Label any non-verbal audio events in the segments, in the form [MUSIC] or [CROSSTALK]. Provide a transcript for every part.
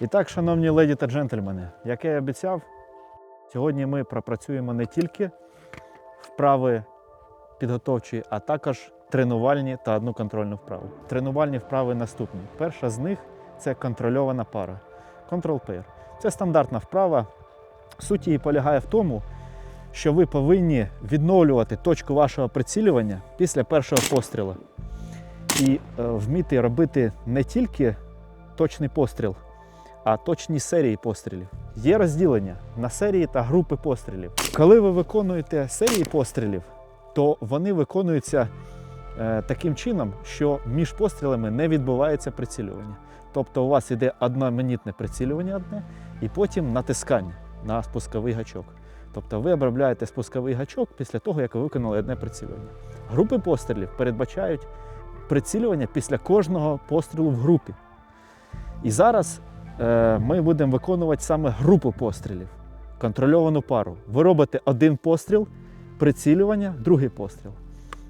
І так, шановні леді та джентльмени, як я і обіцяв, сьогодні ми пропрацюємо не тільки вправи підготовчі, а також тренувальні та одну контрольну вправу. Тренувальні вправи наступні. Перша з них це контрольована пара. Control pair. Це стандартна вправа. Суть її полягає в тому, що ви повинні відновлювати точку вашого прицілювання після першого пострілу. І е, вміти робити не тільки точний постріл, а точні серії пострілів. Є розділення на серії та групи пострілів. Коли ви виконуєте серії пострілів, то вони виконуються е, таким чином, що між пострілами не відбувається прицілювання. Тобто у вас іде одноманітне прицілювання одне, і потім натискання на спусковий гачок. Тобто ви обробляєте спусковий гачок після того, як ви виконали одне прицілювання. Групи пострілів передбачають прицілювання після кожного пострілу в групі. І зараз ми будемо виконувати саме групу пострілів, контрольовану пару. Ви робите один постріл, прицілювання, другий постріл.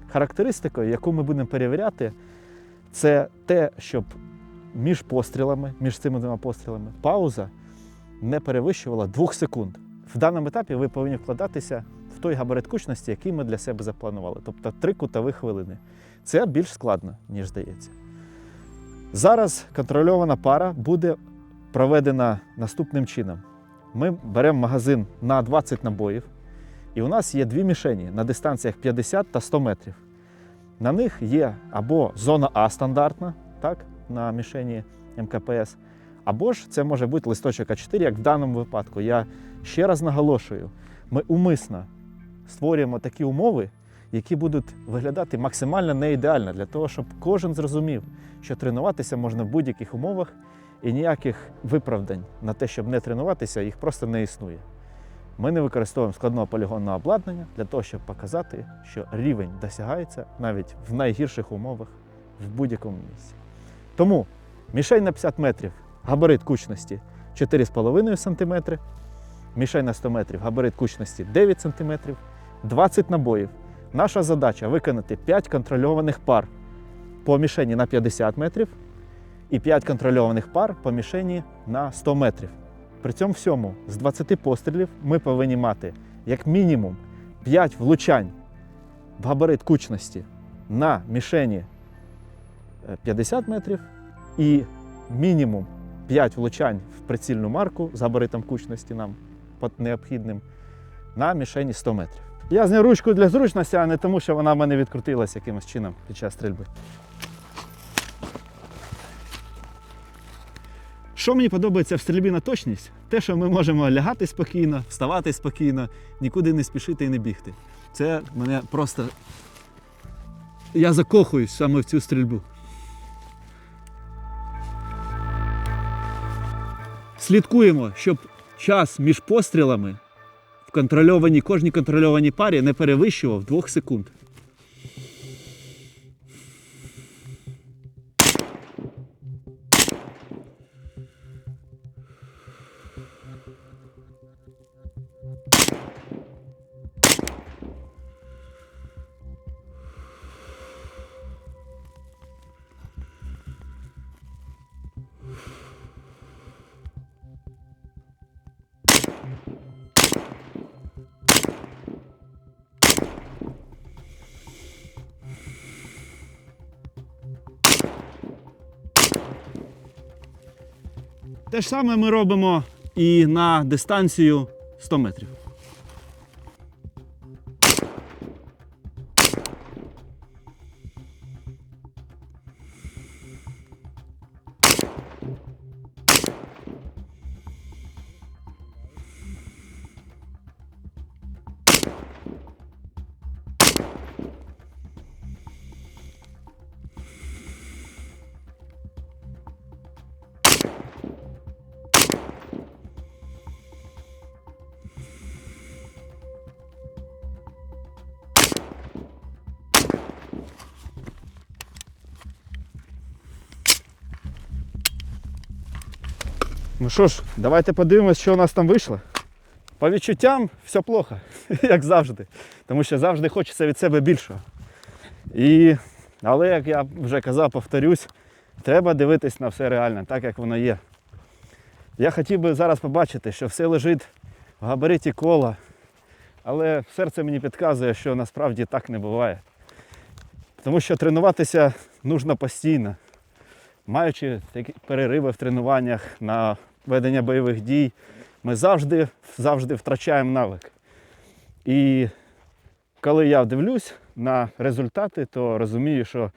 Характеристикою, яку ми будемо перевіряти, це те, щоб між пострілами, між цими двома пострілами, пауза не перевищувала 2 секунд. В даному етапі ви повинні вкладатися в той габарит кучності, який ми для себе запланували, тобто 3 кутові хвилини. Це більш складно, ніж здається. Зараз контрольована пара буде проведена наступним чином. Ми беремо магазин на 20 набоїв, і у нас є дві мішені на дистанціях 50 та 100 метрів. На них є або зона А стандартна, так, на мішені МКПС, або ж це може бути листочок А4, як в даному випадку. Я ще раз наголошую, ми умисно створюємо такі умови, які будуть виглядати максимально неідеально для того, щоб кожен зрозумів, що тренуватися можна в будь-яких умовах і ніяких виправдань на те, щоб не тренуватися, їх просто не існує. Ми не використовуємо складного полігонного обладнання для того, щоб показати, що рівень досягається навіть в найгірших умовах в будь-якому місці. Тому мішень на 50 метрів, габарит кучності 4,5 см, мішень на 100 метрів, габарит кучності 9 см, 20 набоїв. Наша задача виконати 5 контрольованих пар по мішені на 50 метрів і 5 контрольованих пар по мішені на 100 метрів. При цьому всьому з 20 пострілів ми повинні мати як мінімум 5 влучань в габарит кучності на мішені е, 50 метрів і мінімум 5 влучань в прицільну марку з габаритом кучності нам необхідним на мішені 100 метрів. Я зняв ручку для зручності, а не тому, що вона в мене відкрутилася якимось чином під час стрільби. Що мені подобається в стрільбі на точність? Те, що ми можемо лягати спокійно, вставати спокійно, нікуди не спішити і не бігти. Це мене просто. Я закохуюсь саме в цю стрільбу. Слідкуємо, щоб час між пострілами в контрольованій, кожній контрольованій парі не перевищував 2 секунд. Те ж саме ми робимо і на дистанцію 100 метрів. Ну що ж, давайте подивимось, що у нас там вийшло. По відчуттям все плохо, [LAUGHS] як завжди. Тому що завжди хочеться від себе більшого. І... Але, як я вже казав, повторюсь, треба дивитись на все реально, так як воно є. Я хотів би зараз побачити, що все лежить в габариті кола, але серце мені підказує, що насправді так не буває. Тому що тренуватися нужно постійно, маючи такі перериви в тренуваннях на ведення бойових дій, ми завжди, завжди втрачаємо навик. І коли я дивлюсь на результати, то розумію, що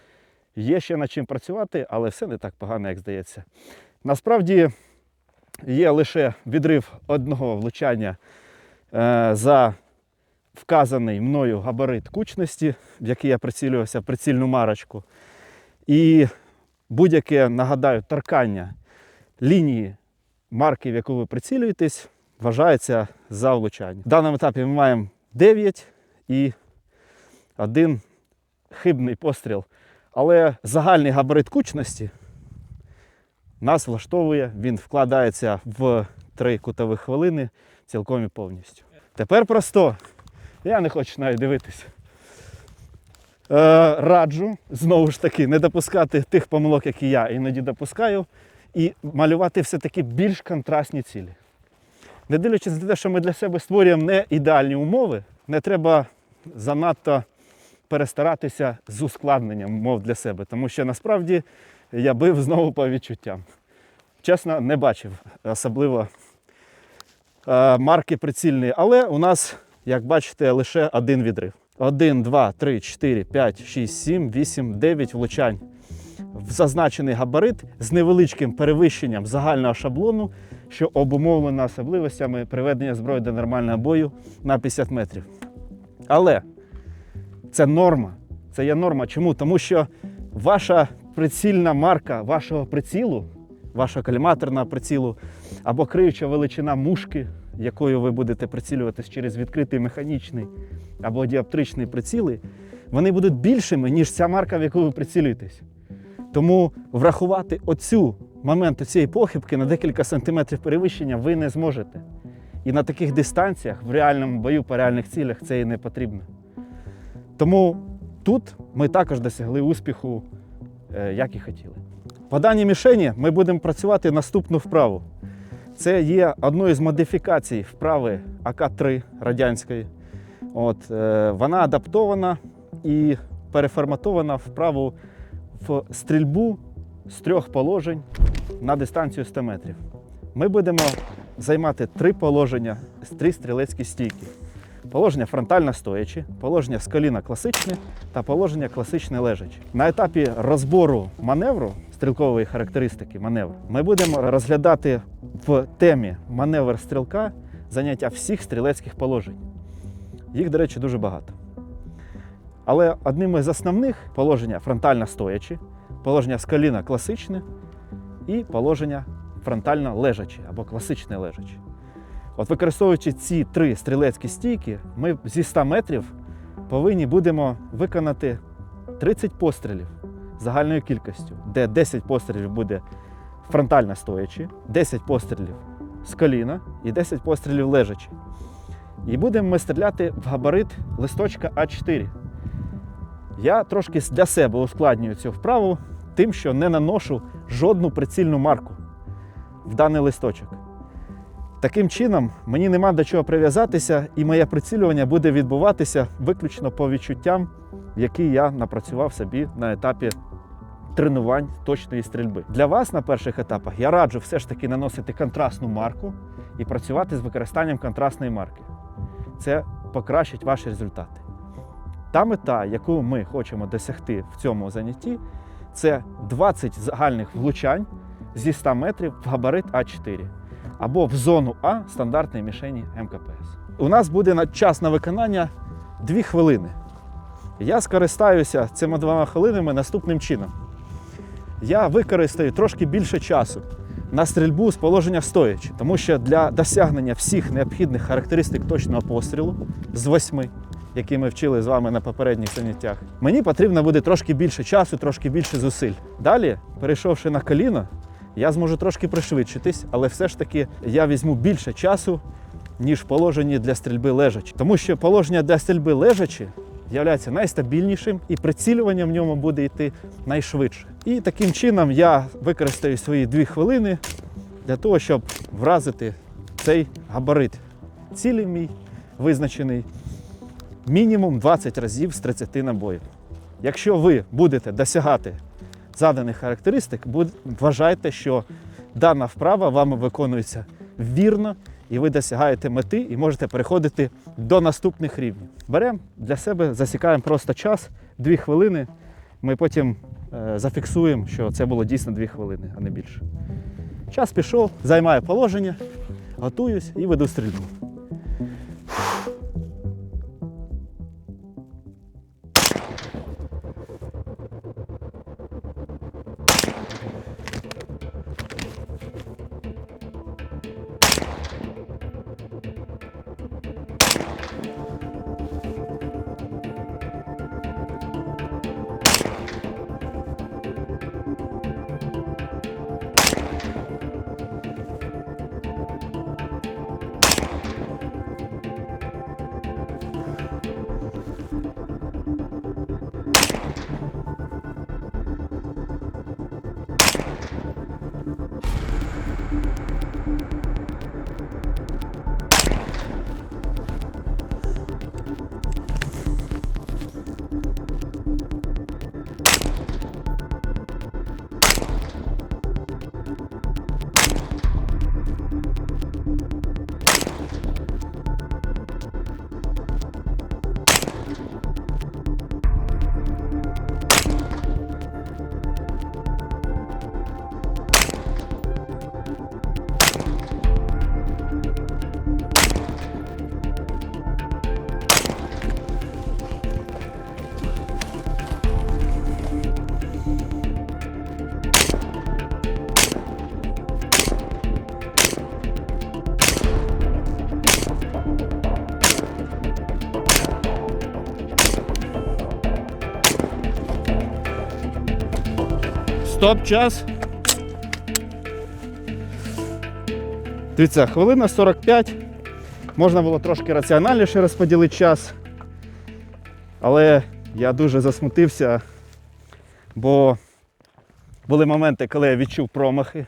є ще над чим працювати, але все не так погано, як здається. Насправді є лише відрив одного влучання е, за вказаний мною габарит кучності, в який я прицілювався прицільну марочку. І будь-яке, нагадаю, торкання лінії марки, в яку ви прицілюєтесь, вважається за влучання. В даному етапі ми маємо 9 і один хибний постріл. Але загальний габарит кучності нас влаштовує, він вкладається в три кутових хвилини цілком і повністю. Тепер просто, я не хочу навіть дивитися. Е, раджу знову ж таки не допускати тих помилок, які я іноді допускаю, і малювати все-таки більш контрастні цілі. Не дивлячись на те, що ми для себе створюємо не ідеальні умови, не треба занадто перестаратися з ускладненням умов для себе, тому що насправді я бив знову по відчуттям. Чесно, не бачив особливо е, марки прицільної, але у нас, як бачите, лише один відрив. 1, 2, 3, 4, 5, 6, 7, 8, 9 влучань в зазначений габарит з невеличким перевищенням загального шаблону, що обумовлено особливостями приведення зброї до нормального бою на 50 метрів. Але це норма. Це є норма. Чому? Тому що ваша прицільна марка вашого прицілу, вашого каліматорного прицілу або криюча величина мушки, якою ви будете прицілюватись через відкритий механічний або діоптричний приціли, вони будуть більшими, ніж ця марка, в яку ви прицілюєтесь. Тому врахувати оцю момент цієї похибки на декілька сантиметрів перевищення ви не зможете. І на таких дистанціях в реальному бою по реальних цілях це і не потрібно. Тому тут ми також досягли успіху, е, як і хотіли. По даній мішені ми будемо працювати наступну вправу. Це є одною з модифікацій вправи АК-3 радянської. От, е, вона адаптована і переформатована вправу в стрільбу з трьох положень на дистанцію 100 метрів. Ми будемо займати три положення, три стрілецькі стійки. Положення фронтально стоячи, положення з коліна класичне та положення класичне лежаче. На етапі розбору маневру, стрілкової характеристики маневру, ми будемо розглядати в темі маневр стрілка заняття всіх стрілецьких положень. Їх, до речі, дуже багато. Але одним із основних положення фронтально стоячи, положення з коліна класичне і положення фронтально лежаче або класичне лежаче. От використовуючи ці три стрілецькі стійки, ми зі 100 метрів повинні будемо виконати 30 пострілів загальною кількістю, де 10 пострілів буде фронтально стоячи, 10 пострілів з коліна і 10 пострілів лежачи. І будемо ми стріляти в габарит листочка А4. Я трошки для себе ускладнюю цю вправу тим, що не наношу жодну прицільну марку в даний листочок. Таким чином, мені нема до чого прив'язатися, і моє прицілювання буде відбуватися виключно по відчуттям, які я напрацював собі на етапі тренувань точної стрільби. Для вас на перших етапах я раджу все ж таки наносити контрастну марку і працювати з використанням контрастної марки. Це покращить ваші результати. Та мета, яку ми хочемо досягти в цьому занятті, це 20 загальних влучань зі 100 метрів в габарит А4 або в зону А стандартної мішені МКПС. У нас буде час на виконання 2 хвилини. Я скористаюся цими двома хвилинами наступним чином. Я використаю трошки більше часу на стрільбу з положення стоячи, тому що для досягнення всіх необхідних характеристик точного пострілу з восьми, які ми вчили з вами на попередніх заняттях, мені потрібно буде трошки більше часу, трошки більше зусиль. Далі, перейшовши на коліно, я зможу трошки пришвидшитись, але все ж таки я візьму більше часу, ніж в положенні для стрільби лежачі. Тому що положення для стрільби лежачі є найстабільнішим і прицілювання в ньому буде йти найшвидше. І таким чином я використаю свої дві хвилини для того, щоб вразити цей габарит. Цілий мій визначений мінімум 20 разів з 30 набоїв. Якщо ви будете досягати заданих характеристик, вважайте, що дана вправа вами виконується вірно, і ви досягаєте мети і можете переходити до наступних рівнів. Беремо для себе, засікаємо просто час, 2 хвилини. Ми потім е, зафіксуємо, що це було дійсно 2 хвилини, а не більше. Час пішов, займаю положення, готуюсь і веду стрільбу. Стоп, час. Дивіться, хвилина 45. Можна було трошки раціональніше розподілити час. Але я дуже засмутився, бо були моменти, коли я відчув промахи.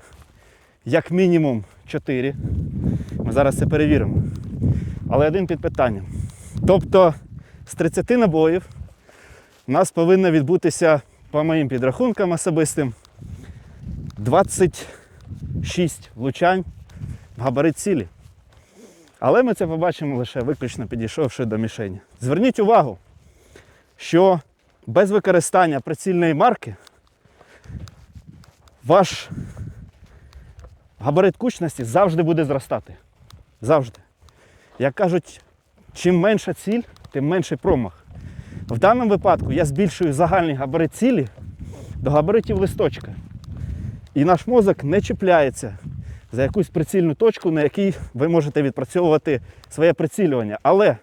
Як мінімум 4. Ми зараз це перевіримо. Але один під питанням. Тобто з 30 набоїв у нас повинно відбутися, по моїм підрахункам особистим, 26 влучань в габарит цілі. Але ми це побачимо лише виключно підійшовши до мішені. Зверніть увагу, що без використання прицільної марки ваш габарит кучності завжди буде зростати. Завжди. Як кажуть, чим менша ціль, тим менший промах. В даному випадку я збільшую загальний габарит цілі до габаритів листочка. І наш мозок не чіпляється за якусь прицільну точку, на якій ви можете відпрацьовувати своє прицілювання. Але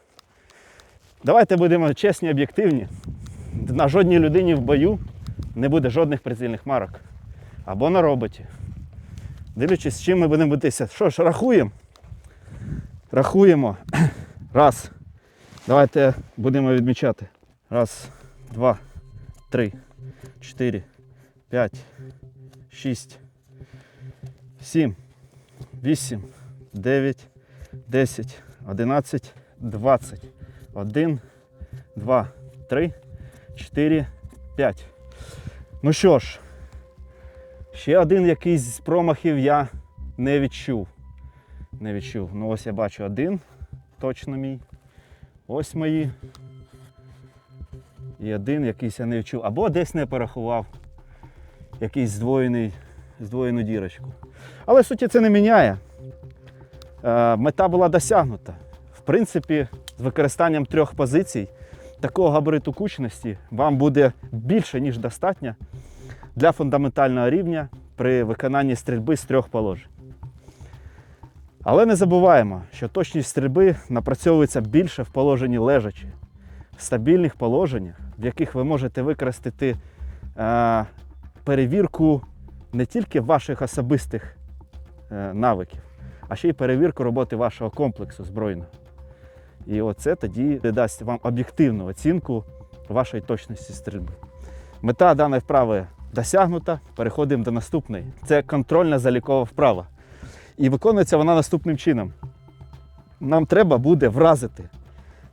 давайте будемо чесні об'єктивні. На жодній людині в бою не буде жодних прицільних марок. Або на роботі. Дивлячись, з чим ми будемо битися. Що ж, рахуємо? Рахуємо. [CLEARS THROAT] Раз. Давайте будемо відмічати. Раз, два, три, чотири, п'ять, шість, сім, вісім, дев'ять, десять, одинадцять, двадцять. Один, два, три, чотири, п'ять. Ну що ж, ще один якийсь з промахів я не відчув. Не відчув. Ну ось я бачу один, точно мій. Ось мої. І один якийсь я не відчув. Або десь не порахував якийсь здвоєний, здвоєну дірочку. Але суті це не міняє. Е, мета була досягнута. В принципі, з використанням трьох позицій такого габариту кучності вам буде більше, ніж достатньо для фундаментального рівня при виконанні стрільби з трьох положень. Але не забуваємо, що точність стрільби напрацьовується більше в положенні лежачі, в стабільних положеннях, в яких ви можете використати е, перевірку не тільки ваших особистих е, навиків, а ще й перевірку роботи вашого комплексу збройного. І оце тоді дасть вам об'єктивну оцінку вашої точності стрільби. Мета даної вправи досягнута. Переходимо до наступної. Це контрольна залікова вправа. І виконується вона наступним чином. Нам треба буде вразити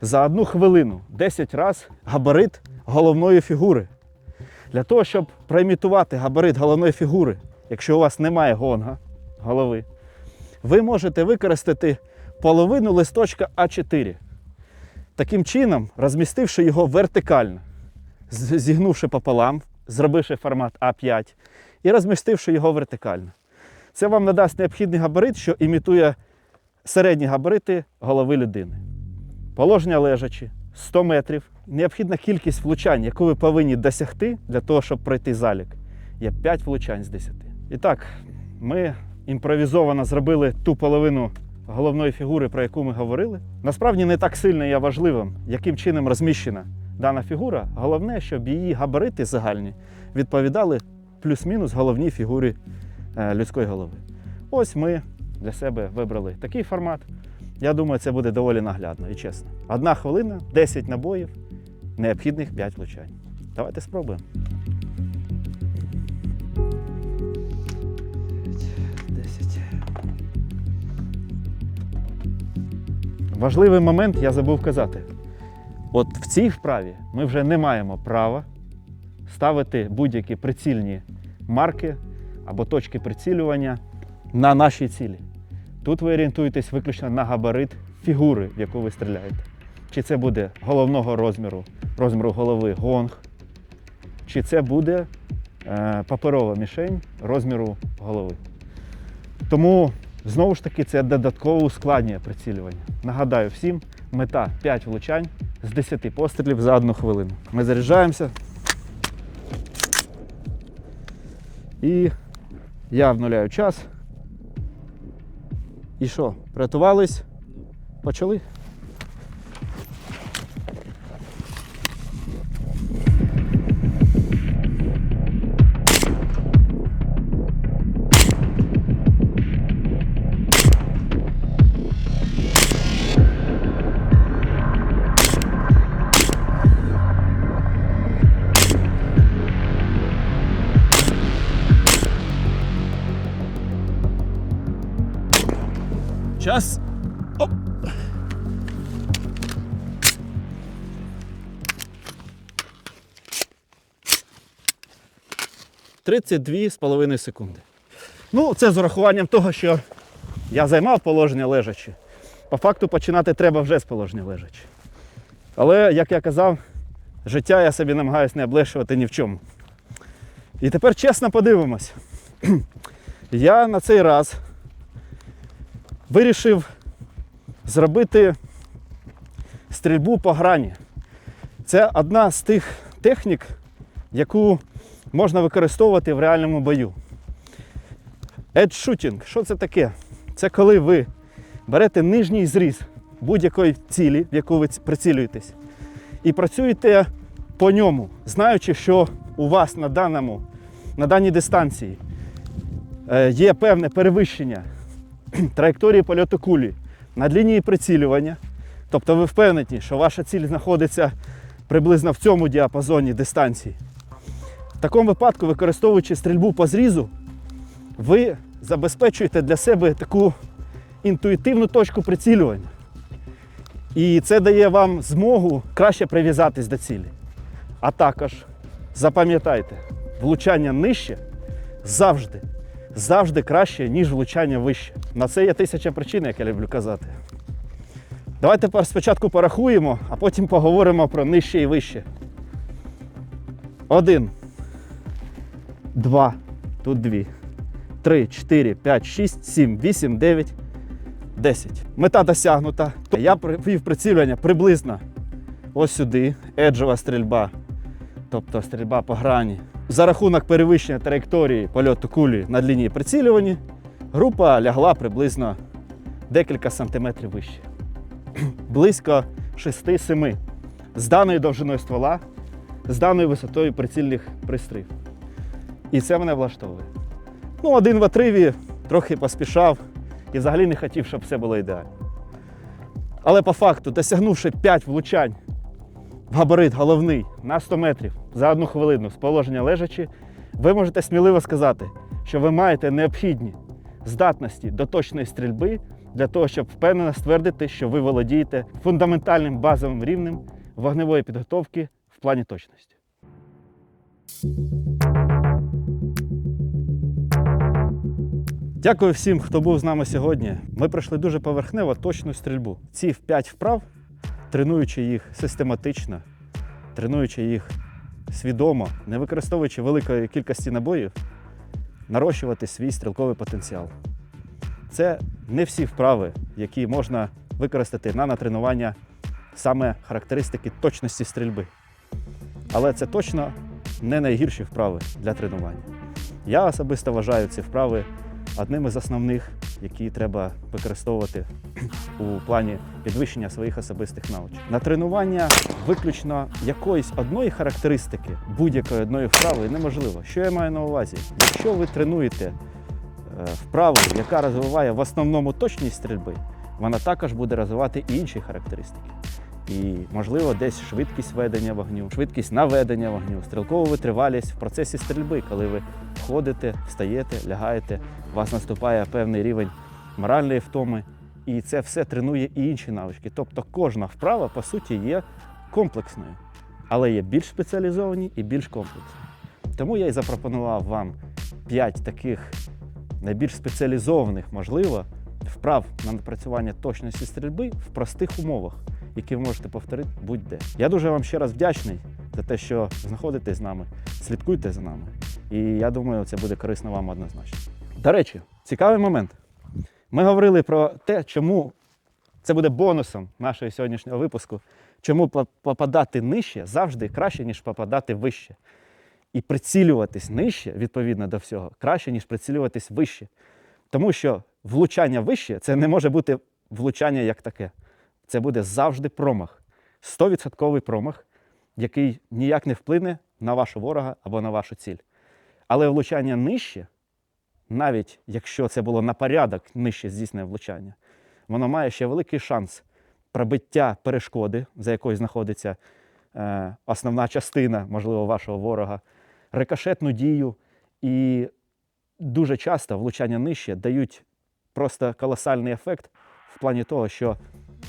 за одну хвилину 10 разів габарит головної фігури. Для того, щоб проімітувати габарит головної фігури, якщо у вас немає гонга голови, ви можете використати половину листочка А4. Таким чином, розмістивши його вертикально, зігнувши пополам, зробивши формат А5 і розмістивши його вертикально. Це вам надасть необхідний габарит, що імітує середні габарити голови людини. Положення лежачі 100 метрів. Необхідна кількість влучань, яку ви повинні досягти для того, щоб пройти залік, є 5 влучань з 10. І так, ми імпровізовано зробили ту половину головної фігури, про яку ми говорили. Насправді не так сильно є важливим, яким чином розміщена дана фігура. Головне, щоб її габарити загальні відповідали плюс-мінус головній фігурі е, людської голови. Ось ми для себе вибрали такий формат. Я думаю, це буде доволі наглядно і чесно. Одна хвилина, 10 набоїв, необхідних 5 влучань. Давайте спробуємо. 10. Важливий момент я забув казати. От в цій вправі ми вже не маємо права ставити будь-які прицільні марки або точки прицілювання на нашій цілі. Тут ви орієнтуєтесь виключно на габарит фігури, в яку ви стріляєте. Чи це буде головного розміру, розміру голови гонг, чи це буде е, паперова мішень розміру голови. Тому знову ж таки це додатково ускладнює прицілювання. Нагадаю всім, мета 5 влучань з 10 пострілів за одну хвилину. Ми заряджаємося. І я обнуляю час. І що? Приготувались? Почали? Час. Оп. Тридцять дві з половиною секунди. Ну, це з урахуванням того, що я займав положення лежачі. По факту починати треба вже з положення лежачі. Але, як я казав, життя я собі намагаюся не облегшувати ні в чому. І тепер чесно подивимось. [CLEARS THROAT] Я на цей раз вирішив зробити стрільбу по грані. Це одна з тих технік, яку можна використовувати в реальному бою. Shooting, що це таке? Це коли ви берете нижній зріз будь-якої цілі, в яку ви прицілюєтесь, і працюєте по ньому, знаючи, що у вас на, даному, на даній дистанції е, є певне перевищення [CLEARS THROAT] траєкторії польоту кулі над лінією прицілювання. Тобто ви впевнені, що ваша ціль знаходиться приблизно в цьому діапазоні дистанції. В такому випадку, використовуючи стрільбу по зрізу, ви забезпечуєте для себе таку інтуїтивну точку прицілювання. І це дає вам змогу краще прив'язатись до цілі. А також запам'ятайте, влучання нижче завжди завжди краще, ніж влучання вище. На це є тисяча причин, як я люблю казати. Давайте тепер спочатку порахуємо, а потім поговоримо про нижче і вище. Один. Два. Тут дві. Три, чотири, п'ять, шість, сім, вісім, дев'ять, десять. Мета досягнута. Я вів прицілювання приблизно ось сюди. Еджова стрільба. Тобто стрільба по грані. За рахунок перевищення траєкторії польоту кулі над лінією прицілювання, група лягла приблизно декілька сантиметрів вище. [CLEARS THROAT] Близько 6-7 з даною довжиною ствола, з даною висотою прицільних пристроїв. І це мене влаштовує. Ну, один в отриві трохи поспішав і взагалі не хотів, щоб все було ідеально. Але по факту, досягнувши 5 влучань габарит головний на 100 метрів за одну хвилину з положення лежачі, ви можете сміливо сказати, що ви маєте необхідні здатності до точної стрільби для того, щоб впевнено ствердити, що ви володієте фундаментальним базовим рівнем вогневої підготовки в плані точності. Дякую всім, хто був з нами сьогодні. Ми пройшли дуже поверхнево точну стрільбу. Ці 5 вправ, тренуючи їх систематично, тренуючи їх свідомо, не використовуючи великої кількості набоїв, нарощувати свій стрілковий потенціал. Це не всі вправи, які можна використати на натренування саме характеристики точності стрільби. Але це точно не найгірші вправи для тренування. Я особисто вважаю ці вправи одним із основних, які треба використовувати у плані підвищення своїх особистих навичок. На тренування виключно якоїсь одної характеристики будь-якої одної вправи неможливо. Що я маю на увазі? Якщо ви тренуєте е, вправу, яка розвиває в основному точність стрільби, вона також буде розвивати і інші характеристики. І, можливо, десь швидкість ведення вогню, швидкість наведення вогню, стрілкову витривалість в процесі стрільби, коли ви ходите, встаєте, лягаєте, у вас наступає певний рівень моральної втоми, і це все тренує і інші навички. Тобто кожна вправа, по суті, є комплексною, але є більш спеціалізовані і більш комплексні. Тому я і запропонував вам 5 таких найбільш спеціалізованих, можливо, вправ на напрацювання точності стрільби в простих умовах, які ви можете повторити будь-де. Я дуже вам ще раз вдячний за те, що знаходитесь з нами, слідкуйте за нами. І я думаю, це буде корисно вам однозначно. До речі, цікавий момент. Ми говорили про те, чому це буде бонусом нашого сьогоднішнього випуску, чому попадати нижче завжди краще, ніж попадати вище. І прицілюватись нижче, відповідно до всього, краще, ніж прицілюватись вище. Тому що влучання вище це не може бути влучання як таке. Це буде завжди промах. 100% промах, який ніяк не вплине на вашого ворога або на вашу ціль. Але влучання нижче, навіть якщо це було на порядок нижче здійснене влучання, воно має ще великий шанс пробиття перешкоди, за якою знаходиться е, основна частина, можливо, вашого ворога, рикошетну дію. І дуже часто влучання нижче дають просто колосальний ефект в плані того, що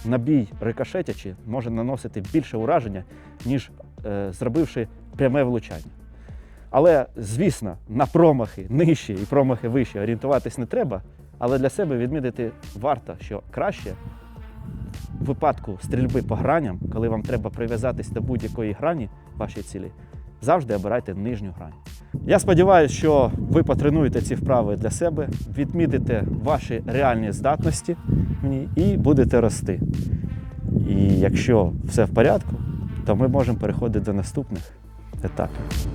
набій рикошетячи може наносити більше ураження, ніж е, зробивши пряме влучання. Але, звісно, на промахи нижче і промахи вище орієнтуватись не треба, але для себе відмітити варто, що краще в випадку стрільби по граням, коли вам треба прив'язатись до будь-якої грані вашої цілі, завжди обирайте нижню грань. Я сподіваюся, що ви потренуєте ці вправи для себе, відмітите ваші реальні здатності в ній і будете рости. І якщо все в порядку, то ми можемо переходити до наступних етапів.